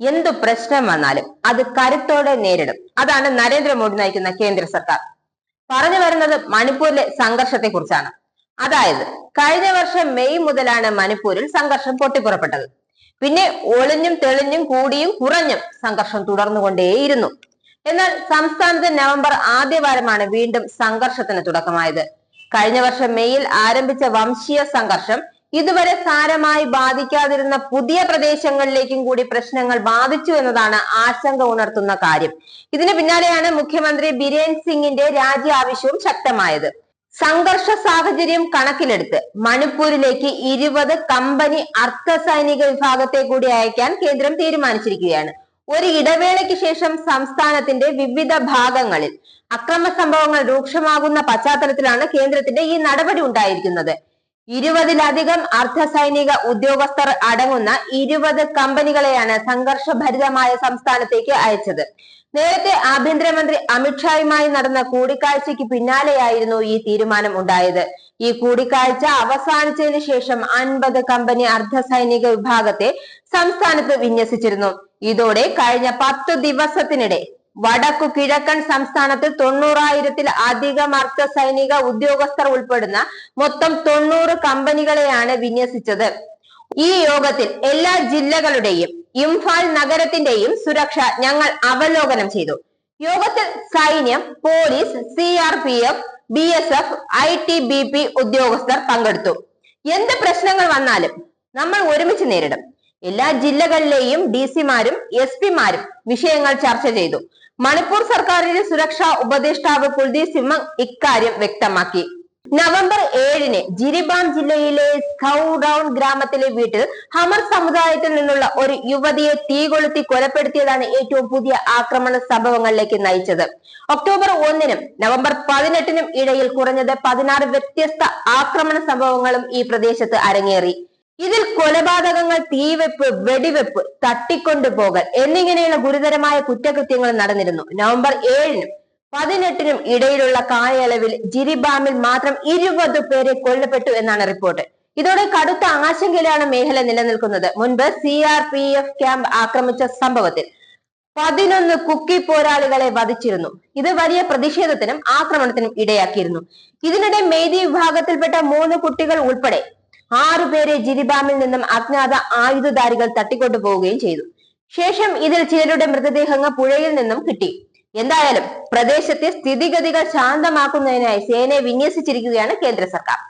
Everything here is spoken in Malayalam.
എന്തു പ്രശ്നം വന്നാലും അത് കരുത്തോടെ നേരിടും. അതാണ് നരേന്ദ്രമോദി നയിക്കുന്ന കേന്ദ്ര സർക്കാർ. പറഞ്ഞു വരുന്നത് മണിപ്പൂരിലെ സംഘർഷത്തെ കുറിച്ചാണ് അതായത് കഴിഞ്ഞ വർഷം മെയ് മുതലാണ് മണിപ്പൂരിൽ സംഘർഷം പൊട്ടിപ്പുറപ്പെട്ടത്. പിന്നെ ഒളിഞ്ഞും തെളിഞ്ഞും കൂടിയും കുറഞ്ഞും സംഘർഷം തുടർന്നുകൊണ്ടേയിരുന്നു. എന്നാൽ സംസ്ഥാനത്ത് നവംബർ ആദ്യവാരമാണ് വീണ്ടും സംഘർഷത്തിന് തുടക്കമായത്. കഴിഞ്ഞ വർഷം മെയ്യിൽ ആരംഭിച്ച വംശീയ സംഘർഷം ഇതുവരെ സാരമായി ബാധിക്കാതിരുന്ന പുതിയ പ്രദേശങ്ങളിലേക്കും കൂടി പ്രശ്നങ്ങൾ ബാധിച്ചു എന്നതാണ് ആശങ്ക ഉണർത്തുന്ന കാര്യം. ഇതിന് പിന്നാലെയാണ് മുഖ്യമന്ത്രി ബിരേൻ സിംഗിന്റെ രാജി ആവശ്യവും ശക്തമായത്. സംഘർഷ സാഹചര്യം കണക്കിലെടുത്ത് മണിപ്പൂരിലേക്ക് ഇരുപത് കമ്പനി അർദ്ധ സൈനിക വിഭാഗത്തെ കൂടി അയക്കാൻ കേന്ദ്രം തീരുമാനിച്ചിരിക്കുകയാണ്. ഒരു ഇടവേളയ്ക്ക് ശേഷം സംസ്ഥാനത്തിന്റെ വിവിധ ഭാഗങ്ങളിൽ അക്രമ സംഭവങ്ങൾ രൂക്ഷമാകുന്ന പശ്ചാത്തലത്തിലാണ് കേന്ദ്രത്തിന്റെ ഈ നടപടി ഉണ്ടായിരിക്കുന്നത്. ഇരുപതിലധികം അർദ്ധ സൈനിക ഉദ്യോഗസ്ഥർ അടങ്ങുന്ന ഇരുപത് കമ്പനികളെയാണ് സംഘർഷഭരിതമായ സംസ്ഥാനത്തേക്ക് അയച്ചത്. നേരത്തെ ആഭ്യന്തരമന്ത്രി അമിത്ഷായുമായി നടന്ന കൂടിക്കാഴ്ചയ്ക്ക് പിന്നാലെയായിരുന്നു ഈ തീരുമാനം ഉണ്ടായത്. ഈ കൂടിക്കാഴ്ച അവസാനിച്ചതിന് ശേഷം അൻപത് കമ്പനി അർദ്ധ സൈനിക വിഭാഗത്തെ സംസ്ഥാനത്ത് വിന്യസിച്ചിരുന്നു. ഇതോടെ കഴിഞ്ഞ പത്ത് ദിവസത്തിനിടെ വടക്കു കിഴക്കൻ സംസ്ഥാനത്ത് തൊണ്ണൂറായിരത്തിൽ അധികം അർദ്ധ സൈനിക ഉദ്യോഗസ്ഥർ ഉൾപ്പെടുന്ന മൊത്തം തൊണ്ണൂറ് കമ്പനികളെയാണ് വിന്യസിച്ചത്. ഈ യോഗത്തിൽ എല്ലാ ജില്ലകളുടെയും ഇംഫാൽ നഗരത്തിന്റെയും സുരക്ഷ ഞങ്ങൾ അവലോകനം ചെയ്തു. യോഗത്തിൽ സൈന്യം police C R P F B S F I T B P ഉദ്യോഗസ്ഥർ പങ്കെടുത്തു. എന്ത് പ്രശ്നങ്ങൾ വന്നാലും നമ്മൾ ഒരുമിച്ച് നേരിടും. എല്ലാ ജില്ലകളിലെയും ഡി സിമാരും എസ് പിമാരും വിഷയങ്ങൾ ചർച്ച ചെയ്തു. മണിപ്പൂർ സർക്കാരിന്റെ സുരക്ഷാ ഉപദേഷ്ടാവ് കുൽദീപ് സിംഗ് ഇക്കാര്യം വ്യക്തമാക്കി. നവംബർ ഏഴിന് ജിരിബാം ജില്ലയിലെ സ്കൗഡൌൺ ഗ്രാമത്തിലെ വീട്ടിൽ ഹമർ സമുദായത്തിൽ നിന്നുള്ള ഒരു യുവതിയെ തീകൊളുത്തി കൊലപ്പെടുത്തിയതാണ് ഏറ്റവും പുതിയ ആക്രമണ സംഭവങ്ങളിലേക്ക് നയിച്ചത്. ഒക്ടോബർ ഒന്നിനും നവംബർ പതിനെട്ടിനും ഇടയിൽ കുറഞ്ഞത് പതിനാറ് വ്യത്യസ്ത ആക്രമണ സംഭവങ്ങളും ഈ പ്രദേശത്ത് അരങ്ങേറി. ഇതിൽ കൊലപാതകങ്ങൾ തീവെപ്പ് വെടിവെപ്പ് തട്ടിക്കൊണ്ടുപോകൽ എന്നിങ്ങനെയുള്ള ഗുരുതരമായ കുറ്റകൃത്യങ്ങൾ നടന്നിരുന്നു. നവംബർ ഏഴിനും പതിനെട്ടിനും ഇടയിലുള്ള കാലയളവിൽ ജിരിബാമിൽ മാത്രം ഇരുപത് പേരെ കൊല്ലപ്പെട്ടു എന്നാണ് റിപ്പോർട്ട്. ഇതോടെ കടുത്ത ആശങ്കയിലാണ് മേഖല നിലനിൽക്കുന്നത്. മുൻപ് C R P F camp ആക്രമിച്ച സംഭവത്തിൽ പതിനൊന്ന് കുക്കി പോരാളികളെ വധിച്ചിരുന്നു. ഇത് വലിയ പ്രതിഷേധത്തിനും ആക്രമണത്തിനും ഇടയാക്കിയിരുന്നു. ഇതിനിടെ മെയ്തി വിഭാഗത്തിൽപ്പെട്ട മൂന്ന് കുട്ടികൾ ഉൾപ്പെടെ ആറു പേരെ ജിരിബാമിൽ നിന്നും അജ്ഞാത ആയുധധാരികൾ തട്ടിക്കൊണ്ടു പോവുകയും ചെയ്തു. ശേഷം ഇതിൽ ചിലരുടെ മൃതദേഹങ്ങൾ പുഴയിൽ നിന്നും കിട്ടി. എന്തായാലും പ്രദേശത്തെ സ്ഥിതിഗതികൾ ശാന്തമാക്കുന്നതിനായി സേനയെ വിന്യസിച്ചിരിക്കുകയാണ് കേന്ദ്ര സർക്കാർ.